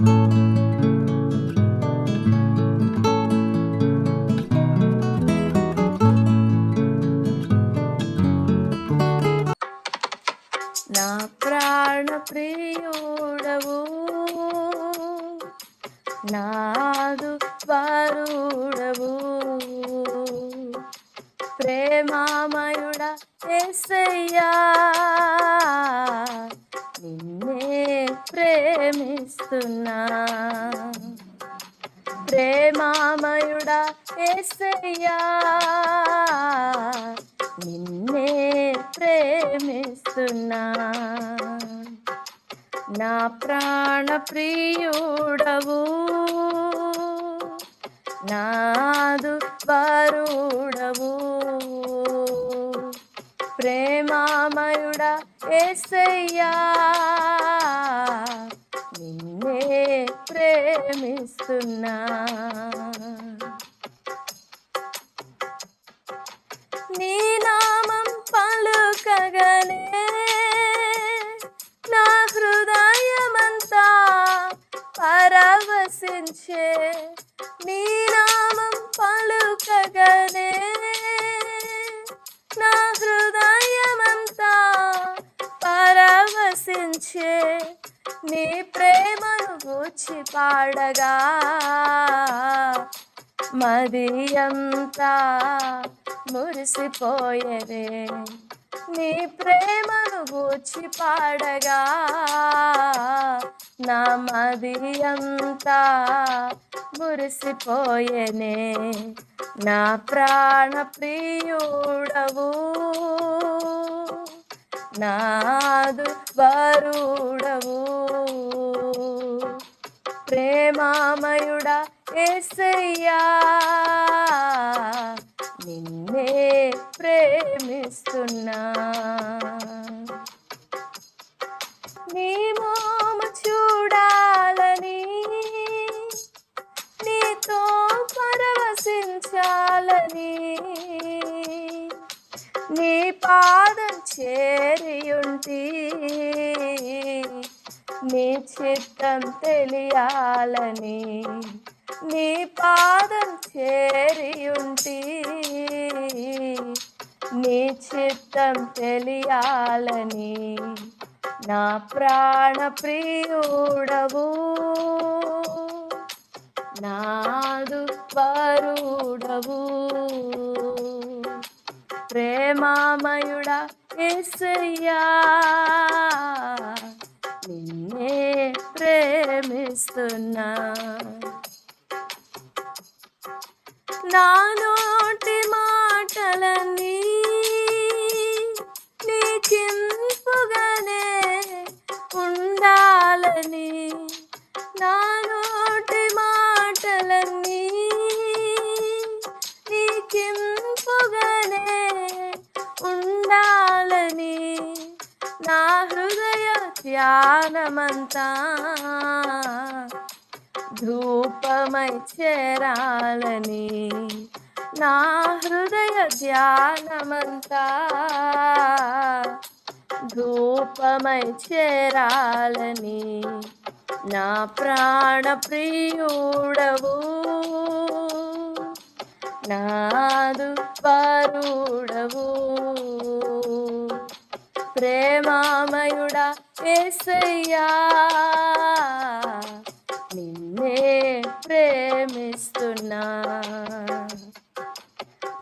నా ప్రాణ ప్రియుడవు. నాదు వరుడవు. ప్రేమామయుడ ఎసయ్యా ప్రేమిస్తున్నా. ప్రేమామయుడా ఎసయ్యా నిన్నే ప్రేమిస్తున్నా. నా ప్రాణ ప్రియుడవు నాదు వరుడవు. ప్రేమామయుడా ఎసయ్యా నీ నామం పలుకగనే నా హృదయమంతా పరవశించే. నీ నామం పలుకగనే నా హృదయమంతా పరవశించే. నీ ప్రేమను గూర్చి పాడగా మదియంతా మురిసిపోయేదే నీ ప్రేమను గూర్చి పాడగా నా మది అంతా మురిసిపోయేనే. నా ప్రాణ ప్రియుడవు నాదు వరుడవు. ప్రేమామయుడా ఏసయ్యా ప్రేమిస్తున్నా నీ మోము చూడాలని నీతో పరవశించాలని నీ పాదం చేరియుంటి నీ చిత్తం తెలియాలని నీ పాదం చేరియుంటి. చిత్తం తెలియాలని నా ప్రాణ ప్రియుడవు. నాదు పరుడవు ప్రేమామయుడ ఎసయ్యా నిన్నే ప్రేమిస్తున్నా. నా హృదయ ధ్యానమంతా ధూపమై చేరాలని నా హృదయ ధ్యానమంతా ధూపమై చేరాలని నా ప్రాణ ప్రియుడవు. నాదు పరుడవు ప్రేమామయుడా నిన్నే ప్రేమిస్తున్నా.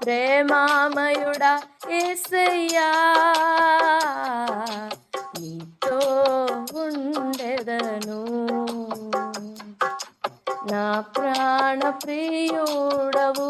ప్రేమామయుడా ఏసయ్యా నీతో ఉండెదను. నా ప్రాణ ప్రియుడవు